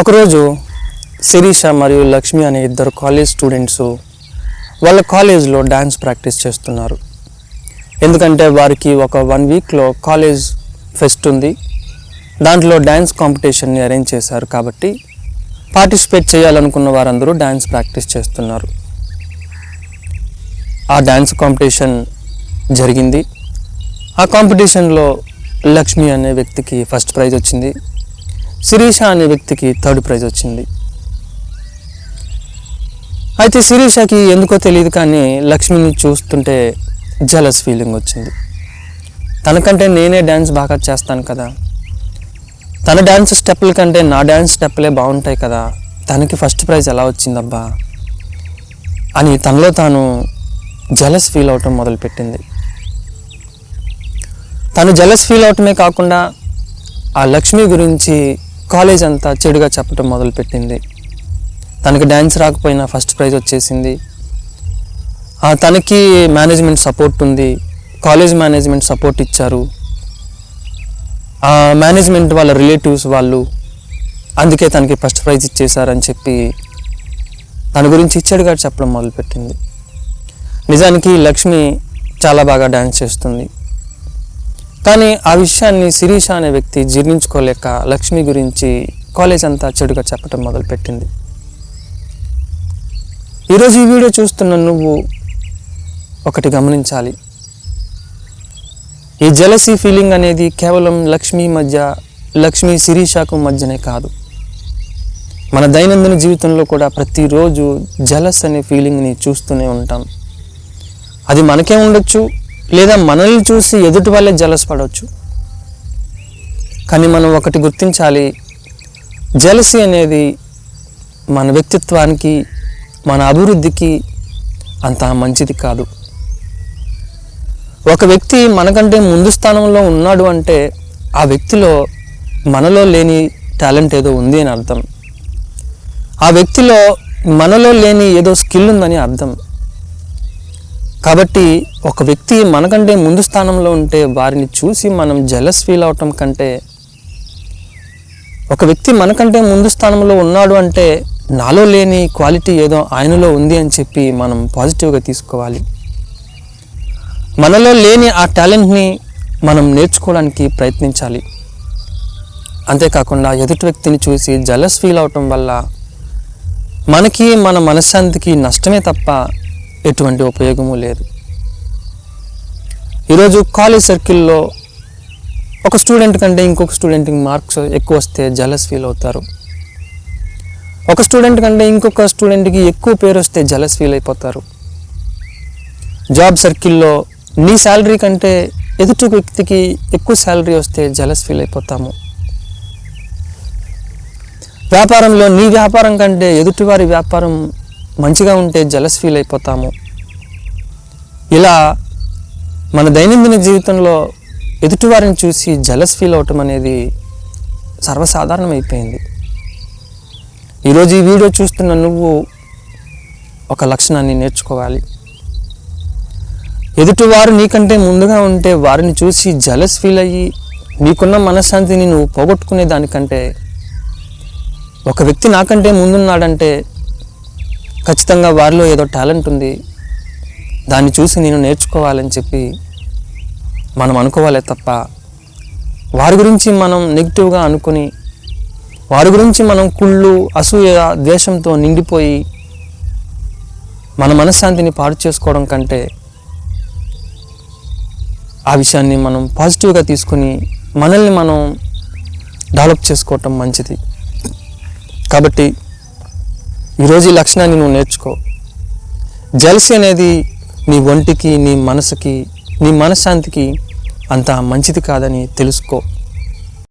ఒకరోజు శిరీష మరియు లక్ష్మి అనే ఇద్దరు కాలేజ్ స్టూడెంట్స్ వాళ్ళ కాలేజ్లో డ్యాన్స్ ప్రాక్టీస్ చేస్తున్నారు. ఎందుకంటే వారికి ఒక వన్ వీక్లో కాలేజ్ ఫెస్ట్ ఉంది. దాంట్లో డ్యాన్స్ కాంపిటీషన్ని అరేంజ్ చేశారు కాబట్టి పార్టిసిపేట్ చేయాలనుకున్న వారందరూ డ్యాన్స్ ప్రాక్టీస్ చేస్తున్నారు. ఆ డ్యాన్స్ కాంపిటీషన్ జరిగింది. ఆ కాంపిటీషన్లో లక్ష్మి అనే వ్యక్తికి ఫస్ట్ ప్రైజ్ వచ్చింది. శిరీష అనే వ్యక్తికి థర్డ్ ప్రైజ్ వచ్చింది. అయితే శిరీషకి ఎందుకో తెలియదు కానీ లక్ష్మిని చూస్తుంటే జలస్ ఫీలింగ్ వచ్చింది. తనకంటే నేనే డ్యాన్స్ బాగా చేస్తాను కదా. తన డ్యాన్స్ స్టెప్పుల కంటే నా డ్యాన్స్ స్టెప్పులే బాగుంటాయి కదా. తనకి ఫస్ట్ ప్రైజ్ ఎలా వచ్చిందబ్బా? అని తనలో తాను జలస్ ఫీల్ అవటం మొదలుపెట్టింది. తను జలస్ ఫీల్ అవటమే కాకుండా ఆ లక్ష్మి గురించి కాలేజ్ అంతా చెడుగా చెప్పటం మొదలుపెట్టింది. తనకి డ్యాన్స్ రాకపోయినా ఫస్ట్ ప్రైజ్ వచ్చేసింది. తనకి మేనేజ్మెంట్ సపోర్ట్ ఉంది. కాలేజ్ మేనేజ్మెంట్ సపోర్ట్ ఇచ్చారు. ఆ మేనేజ్మెంట్ వాళ్ళ రిలేటివ్స్ వాళ్ళు అందుకే తనకి ఫస్ట్ ప్రైజ్ ఇచ్చేశారని చెప్పి తన గురించి చెడుగా చెప్పడం మొదలుపెట్టింది. నిజానికి లక్ష్మి చాలా బాగా డ్యాన్స్ చేస్తుంది. కానీ ఆ విషయాన్ని శిరీష అనే వ్యక్తి జీర్ణించుకోలేక లక్ష్మి గురించి కాలేజ్ అంతా చెడుగా చెప్పడం మొదలుపెట్టింది. ఈరోజు ఈ వీడియో చూస్తున్న నువ్వు ఒకటి గమనించాలి. ఈ జలసీ ఫీలింగ్ అనేది కేవలం లక్ష్మి మధ్య లక్ష్మి శిరీషకు మధ్యనే కాదు. మన దైనందిన జీవితంలో కూడా ప్రతిరోజు జలస్ అనే ఫీలింగ్ని చూస్తూనే ఉంటాం. అది మనకే ఉండొచ్చు లేదా మనల్ని చూసి ఎదుటి వాళ్ళే జలస్ పడవచ్చు. కానీ మనం ఒకటి గుర్తించాలి జలసి అనేది మన వ్యక్తిత్వానికి మన అభివృద్ధికి అంత మంచిది కాదు. ఒక వ్యక్తి మనకంటే ముందు స్థానంలో ఉన్నాడు అంటే ఆ వ్యక్తిలో మనలో లేని టాలెంట్ ఏదో ఉంది అని అర్థం. ఆ వ్యక్తిలో మనలో లేని ఏదో స్కిల్ ఉందని అర్థం. కాబట్టి ఒక వ్యక్తి మనకంటే ముందు స్థానంలో ఉంటే వారిని చూసి మనం జలస్ ఫీల్ అవటం కంటే ఒక వ్యక్తి మనకంటే ముందు స్థానంలో ఉన్నాడు అంటే నాలో లేని క్వాలిటీ ఏదో ఆయనలో ఉంది అని చెప్పి మనం పాజిటివ్గా తీసుకోవాలి. మనలో లేని ఆ టాలెంట్ని మనం నేర్చుకోవడానికి ప్రయత్నించాలి. అంతేకాకుండా ఎదుటి వ్యక్తిని చూసి జలస్ ఫీల్ అవటం వల్ల మనకి మన మనశ్శాంతికి నష్టమే తప్ప ఎటువంటి ఉపయోగము లేదు. ఈరోజు కాలేజ్ సర్కిల్లో ఒక స్టూడెంట్ కంటే ఇంకొక స్టూడెంట్కి మార్క్స్ ఎక్కువ వస్తే జలస్ ఫీల్ అవుతారు. ఒక స్టూడెంట్ కంటే ఇంకొక స్టూడెంట్కి ఎక్కువ పేరు వస్తే జలస్ ఫీల్ అయిపోతారు. జాబ్ సర్కిల్లో నీ శాలరీ కంటే ఎదుటి వ్యక్తికి ఎక్కువ శాలరీ వస్తే జలస్ ఫీల్ అయిపోతాము. వ్యాపారంలో నీ వ్యాపారం కంటే ఎదుటివారి వ్యాపారం మంచిగా ఉంటే జలస్ ఫీల్ అయిపోతాము. ఇలా మన దైనందిన జీవితంలో ఎదుటివారిని చూసి జలస్ ఫీల్ అవటం అనేది సర్వసాధారణం అయిపోయింది ఈరోజు ఈ వీడియో చూస్తున్న నువ్వు ఒక లక్షణాన్ని నేర్చుకోవాలి. ఎదుటివారు నీకంటే ముందుగా ఉంటే వారిని చూసి జలస్ ఫీల్ అయ్యి నీకున్న మనశ్శాంతిని నువ్వు పోగొట్టుకునే దానికంటే ఒక వ్యక్తి నాకంటే ముందున్నాడంటే ఖచ్చితంగా వారిలో ఏదో టాలెంట్ ఉంది. దాన్ని చూసి నేను నేర్చుకోవాలని చెప్పి మనం అనుకోవాలే తప్ప వారి గురించి మనం నెగిటివ్గా అనుకుని వారి గురించి మనం కుళ్ళు అసూయ ద్వేషంతో నిండిపోయి మన మనశ్శాంతిని పాడు చేసుకోవడం కంటే ఆ విషయాన్ని మనం పాజిటివ్గా తీసుకుని మనల్ని మనం డెవలప్ చేసుకోవటం మంచిది. కాబట్టి ఈరోజు ఈ లక్షణాన్ని నువ్వు నేర్చుకో. జలసి అనేది నీ ఒంటికి నీ మనసుకి నీ మనశ్శాంతికి అంత మంచిది కాదని తెలుసుకో.